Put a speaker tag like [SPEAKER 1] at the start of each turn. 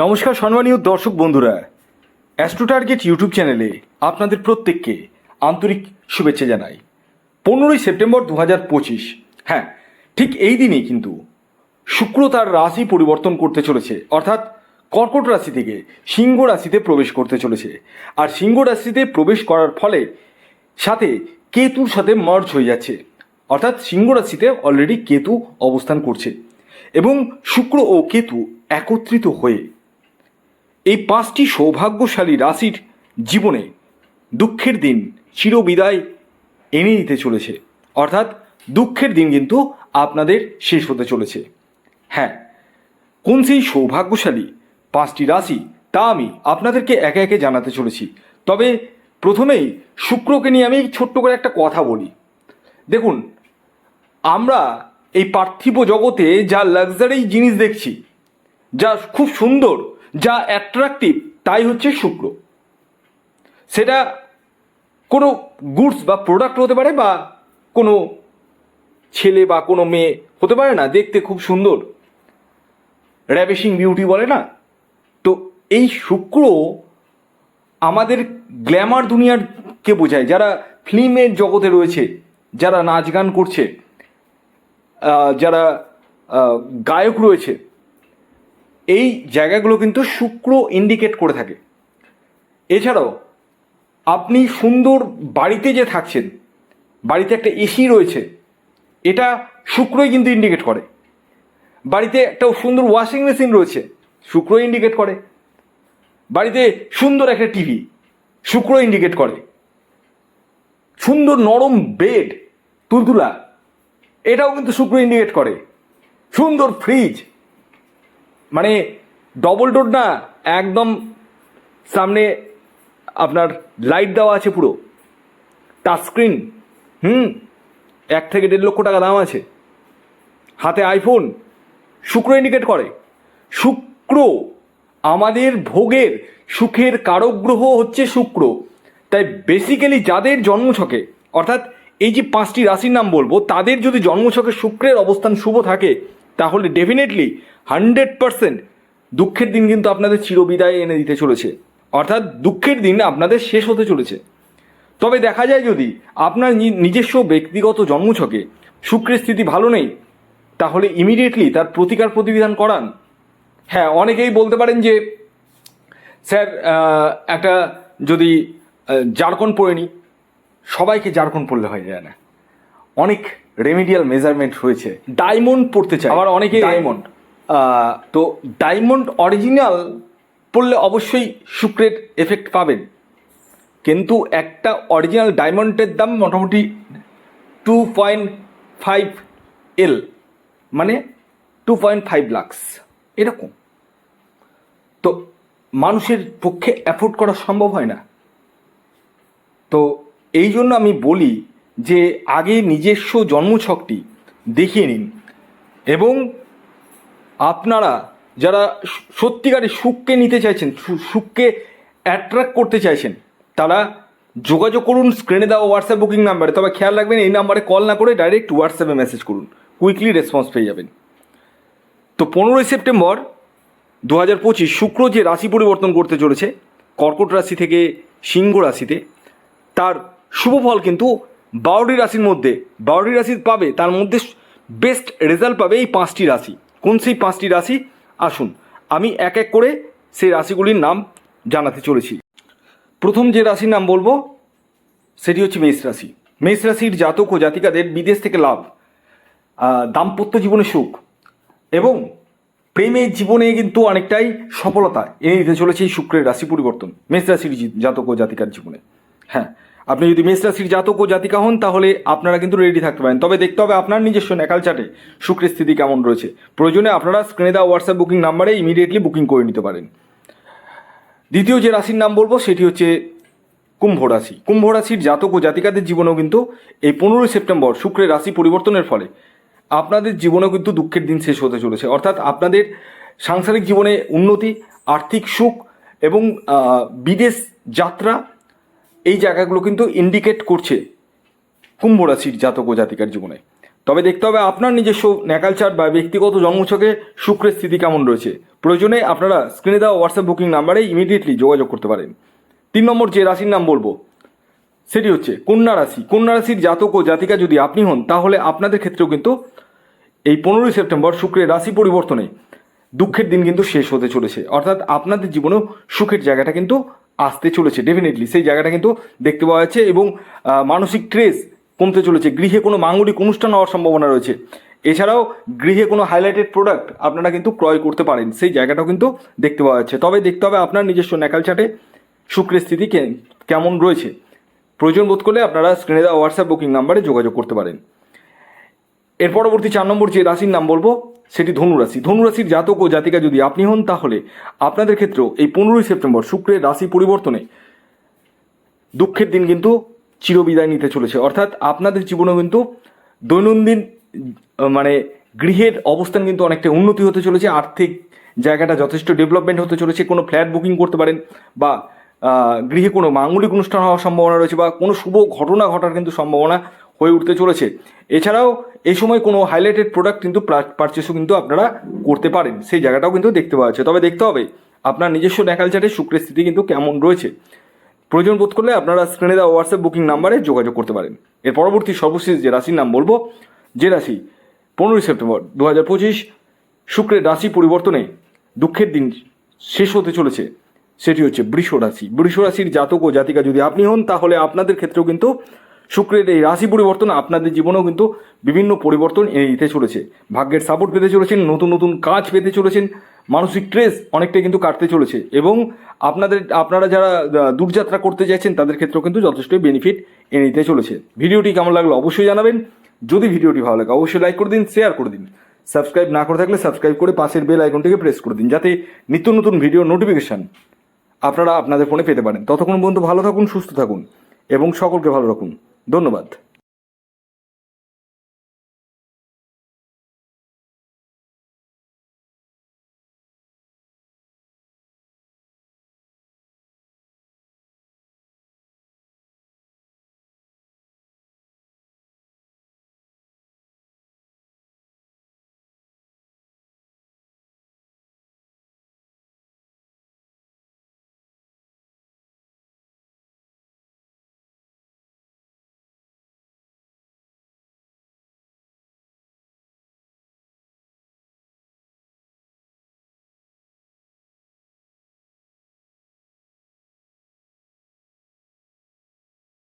[SPEAKER 1] নমস্কার সম্মানীয় দর্শক বন্ধুরা। অ্যাস্ট্রো টার্গেট ইউটিউব চ্যানেলে আপনাদের প্রত্যেককে আন্তরিক শুভেচ্ছা জানাই। পনেরোই সেপ্টেম্বর দু হাজার পঁচিশ হ্যাঁ ঠিক এই দিনই কিন্তু শুক্র তার রাশি পরিবর্তন করতে চলেছে, অর্থাৎ কর্কট রাশি থেকে সিংহ রাশিতে প্রবেশ করতে চলেছে। আর সিংহ রাশিতে প্রবেশ করার ফলে সাথে কেতুর সাথে মার্জ হয়ে যাচ্ছে, অর্থাৎ সিংহ রাশিতে অলরেডি কেতু অবস্থান করছে। এবং শুক্র ও কেতু একত্রিত হয়ে এই পাঁচটি সৌভাগ্যশালী রাশির জীবনে দুঃখের দিন চিরবিদায় এনে দিতে চলেছে। অর্থাৎ দুঃখের দিন কিন্তু আপনাদের শেষ হতে চলেছে। হ্যাঁ কোন সেই সৌভাগ্যশালী পাঁচটি রাশি তা আমি আপনাদেরকে একে একে জানাতে চলেছি। তবে প্রথমেই শুক্রকে নিয়ে আমি ছোট্ট করে একটা কথা বলি। দেখুন, আমরা এই পার্থিব জগতে যা লাক্সারি জিনিস দেখছি, যা খুব সুন্দর যা অ্যাট্রাকটিভ তাই হচ্ছে শুক্র। সেটা কোনো গুডস বা প্রোডাক্ট হতে পারে বা কোনো ছেলে বা কোনো মেয়ে হতে পারে না, দেখতে খুব সুন্দর। র্যাভিশিং বিউটি বলে না? তো এই শুক্র আমাদের গ্ল্যামার দুনিয়ারকে বোঝায়। যারা ফিল্মের জগতে রয়েছে, যারা নাচ গান করছে যারা গায়ক রয়েছে এই জায়গাগুলো কিন্তু শুক্র ইন্ডিকেট করে থাকে। এছাড়াও, আপনি সুন্দর বাড়িতে যে থাকছেন, বাড়িতে একটা এসি রয়েছে, এটা শুক্রই কিন্তু ইন্ডিকেট করে। বাড়িতে একটা সুন্দর ওয়াশিং মেশিন রয়েছে শুক্র ইন্ডিকেট করে। বাড়িতে সুন্দর একটা টিভি শুক্র ইন্ডিকেট করে। সুন্দর নরম বেড তুলতুলা, এটাও কিন্তু শুক্র ইন্ডিকেট করে। সুন্দর ফ্রিজ মানে ডবল ডোর না, একদম সামনে আপনার লাইট দেওয়া আছে পুরো। টাচ স্ক্রিন হুম, এক থেকে দেড় লক্ষ টাকা দাম আছে। হাতে আইফোন শুক্র ইন্ডিকেট করে। শুক্র, আমাদের ভোগের, সুখের কারক গ্রহ হচ্ছে শুক্র। তাই বেসিক্যালি যাদের জন্মছকে, অর্থাৎ এই যে পাঁচটি রাশির নাম বলব, তাদের যদি জন্মছকে শুক্রের অবস্থান শুভ থাকে তাহলে ডেফিনেটলি হান্ড্রেড পারসেন্ট দুঃখের দিন কিন্তু আপনাদের চিরবিদায় এনে দিতে চলেছে। অর্থাৎ দুঃখের দিন আপনাদের শেষ হতে চলেছে। তবে দেখা যায় যদি আপনার নিজস্ব ব্যক্তিগত জন্মছকে শুক্রের স্থিতি ভালো নেই, তাহলে ইমিডিয়েটলি তার প্রতিকার প্রতিবিধান করান। হ্যাঁ অনেকেই বলতে পারেন যে, স্যার একটা যদি জারকন পড়ে নিই সবাইকে জারকন পড়লে হয়ে যায় না। অনেক রেমিডিয়াল মেজারমেন্ট হয়েছে। ডায়মন্ড পড়তে চায় আবার অনেকে ডায়মন্ড তো ডায়মন্ড অরিজিনাল পড়লে অবশ্যই শুক্রের এফেক্ট পাবেন। কিন্তু একটা অরিজিনাল ডায়মন্ডের দাম মোটামুটি টু পয়েন্ট ফাইভ এল মানে টু পয়েন্ট ফাইভ লাক্স এরকম। তো মানুষের পক্ষে অ্যাফোর্ড করা সম্ভব হয় না। তো এই জন্য আমি বলি যে আগে নিজস্ব জন্মছকটি দেখিয়ে নিন। এবং আপনারা যারা সত্যিকারের সুখকে নিতে চাইছেন সুখকে অ্যাট্রাক্ট করতে চাইছেন, তারা যোগাযোগ করুন স্ক্রিনে দেওয়া হোয়াটসঅ্যাপ বুকিং নাম্বারে তবে খেয়াল রাখবেন, এই নাম্বারে কল না করে ডাইরেক্ট হোয়াটসঅ্যাপে মেসেজ করুন। কুইকলি রেসপন্স পেয়ে যাবেন। তো পনেরোই সেপ্টেম্বর দু হাজার পঁচিশ শুক্র যে রাশি পরিবর্তন করতে চলেছে, কর্কট রাশি থেকে সিংহ রাশিতে, তার শুভ ফল কিন্তু বারোটি রাশির মধ্যে, বারোটি রাশি পাবে, তার মধ্যে বেস্ট রেজাল্ট পাবে এই পাঁচটি রাশি। কোন সেই পাঁচটি রাশি? আসুন, আমি এক এক করে সেই রাশিগুলির নাম জানাতে চলেছি। প্রথম যে রাশির নাম বলব, সেটি হচ্ছে মেষ রাশি। মেষ রাশির জাতক ও জাতিকাদের বিদেশ থেকে লাভ দাম্পত্য জীবনে সুখ এবং প্রেমের জীবনে কিন্তু অনেকটাই সফলতা এনে দিতে চলেছে এই শুক্রের রাশি পরিবর্তন, মেষ রাশির জাতক ও জাতিকার জীবনে। হ্যাঁ আপনি যদি মেষ রাশির জাতক ও জাতিকা হন, তাহলে আপনারা কিন্তু রেডি থাকতে পারেন। তবে দেখতে হবে আপনার নিজস্ব ন্যাকাল চার্টে শুক্রের স্থিতি কেমন রয়েছে। প্রয়োজনে আপনারা স্ক্রিনে দেওয়া হোয়াটসঅ্যাপ বুকিং নাম্বারে ইমিডিয়েটলি বুকিং করে নিতে পারেন। দ্বিতীয় যে রাশির নাম বলব, সেটি হচ্ছে কুম্ভ রাশি। কুম্ভ রাশির জাতক ও জাতিকাদের জীবনেও কিন্তু এই পনেরোই সেপ্টেম্বর শুক্রের রাশি পরিবর্তনের ফলে আপনাদের জীবনেও কিন্তু দুঃখের দিন শেষ হতে চলেছে। অর্থাৎ আপনাদের সাংসারিক জীবনে উন্নতি, আর্থিক সুখ এবং বিদেশ যাত্রা এই জায়গাগুলো কিন্তু ইন্ডিকেট করছে কুম্ভ রাশির জাতক ও জাতিকার জীবনে। তবে দেখতে হবে আপনার নিজস্ব ন্যাকাল চার্ট বা ব্যক্তিগত জন্মছকে শুক্রের স্থিতি কেমন রয়েছে। প্রয়োজনে আপনারা স্ক্রিনে দেওয়া হোয়াটসঅ্যাপ বুকিং নাম্বারে ইমিডিয়েটলি যোগাযোগ করতে পারেন। তিন নম্বর যে রাশির নাম বলব, সেটি হচ্ছে কন্যা রাশি। কন্যা রাশির জাতক ও জাতিকা যদি আপনি হন, তাহলে আপনাদের ক্ষেত্রেও কিন্তু এই পনেরোই সেপ্টেম্বর শুক্রের রাশি পরিবর্তনে দুঃখের দিন কিন্তু শেষ হতে চলেছে। অর্থাৎ আপনাদের জীবনেও সুখের জায়গাটা কিন্তু আসতে চলেছে ডেফিনেটলি সেই জায়গাটা কিন্তু দেখতে পাওয়া যাচ্ছে এবং মানসিক ট্রেস কমতে চলেছে। গৃহে কোনো মাঙ্গলিক অনুষ্ঠান হওয়ার সম্ভাবনা রয়েছে। এছাড়াও গৃহে কোনো হাইলাইটেড প্রোডাক্ট আপনারা কিন্তু ক্রয় করতে পারেন, সেই জায়গাটাও কিন্তু দেখতে পাওয়া যাচ্ছে। তবে দেখতে হবে আপনার নিজস্ব ন্যাকাল চাটে শুক্রের স্থিতি কেমন রয়েছে। প্রয়োজন বোধ করলে আপনারা স্ক্রিনে দেওয়া হোয়াটসঅ্যাপ বুকিং নাম্বারে যোগাযোগ করতে পারেন। এর পরবর্তী চার নম্বর যে রাশির নাম বলব সেটি ধনুরাশি। ধনুরাশির জাতক ও জাতিকা যদি আপনি হন, তাহলে আপনাদের ক্ষেত্রেও এই পনেরোই সেপ্টেম্বর শুক্রের রাশি পরিবর্তনে দুঃখের দিন কিন্তু চিরবিদায় নিতে চলেছে। অর্থাৎ আপনাদের জীবনেও কিন্তু দৈনন্দিন মানে গৃহের অবস্থান কিন্তু অনেকটা উন্নতি হতে চলেছে। আর্থিক জায়গাটা যথেষ্ট ডেভেলপমেন্ট হতে চলেছে। কোনো ফ্ল্যাট বুকিং করতে পারেন বা গৃহে কোনো মাঙ্গলিক অনুষ্ঠান হওয়ার সম্ভাবনা রয়েছে বা কোনো শুভ ঘটনা ঘটার কিন্তু সম্ভাবনা হয়ে উঠতে চলেছে। এছাড়াও এই সময় কোনো হাইলাইটেড প্রোডাক্ট কিন্তু পারচেসও কিন্তু আপনারা করতে পারেন। সেই জায়গাটাও কিন্তু দেখতে পাওয়া যাচ্ছে। তবে দেখতে হবে, আপনার নিজস্ব ন্যাকালচারে শুক্রের স্থিতি কিন্তু কেমন রয়েছে। প্রয়োজন বোধ করলে আপনারা স্ক্রিনে দেওয়া হোয়াটসঅ্যাপ বুকিং নাম্বারে যোগাযোগ করতে পারেন। এর পরবর্তী সর্বশেষ যে রাশির নাম বলব, যে রাশি পনেরোই সেপ্টেম্বর দু হাজার পঁচিশ, শুক্রের রাশি পরিবর্তনে দুঃখের দিন শেষ হতে চলেছে। সেটি হচ্ছে বৃষ রাশি। বৃষ রাশির জাতক ও জাতিকা যদি আপনি হন, তাহলে আপনাদের ক্ষেত্রেও কিন্তু শুক্রের এই রাশি পরিবর্তন আপনাদের জীবনেও কিন্তু বিভিন্ন পরিবর্তন এনে দিতে চলেছে। ভাগ্যের সাপোর্ট পেতে চলেছেন, নতুন নতুন কাজ পেতে চলেছেন, মানসিক স্ট্রেস অনেকটাই কিন্তু কাটতে চলেছে এবং আপনাদের, আপনারা যারা দূরযাত্রা করতে চাইছেন, তাদের ক্ষেত্রেও কিন্তু যথেষ্টই বেনিফিট এনে দিতে চলেছে। ভিডিওটি কেমন লাগল অবশ্যই জানাবেন। যদি ভিডিওটি ভালো লাগে, অবশ্যই লাইক করে দিন শেয়ার করে দিন। সাবস্ক্রাইব না করে থাকলে সাবস্ক্রাইব করে পাশের বেল আইকনটিকে প্রেস করে দিন, যাতে নিত্য নতুন ভিডিও নোটিফিকেশান আপনারা আপনাদের ফোনে পেতে পারেন। ততক্ষণ পর্যন্ত ভালো থাকুন, সুস্থ থাকুন এবং সকলকে ভালো রাখুন। ধন্যবাদ।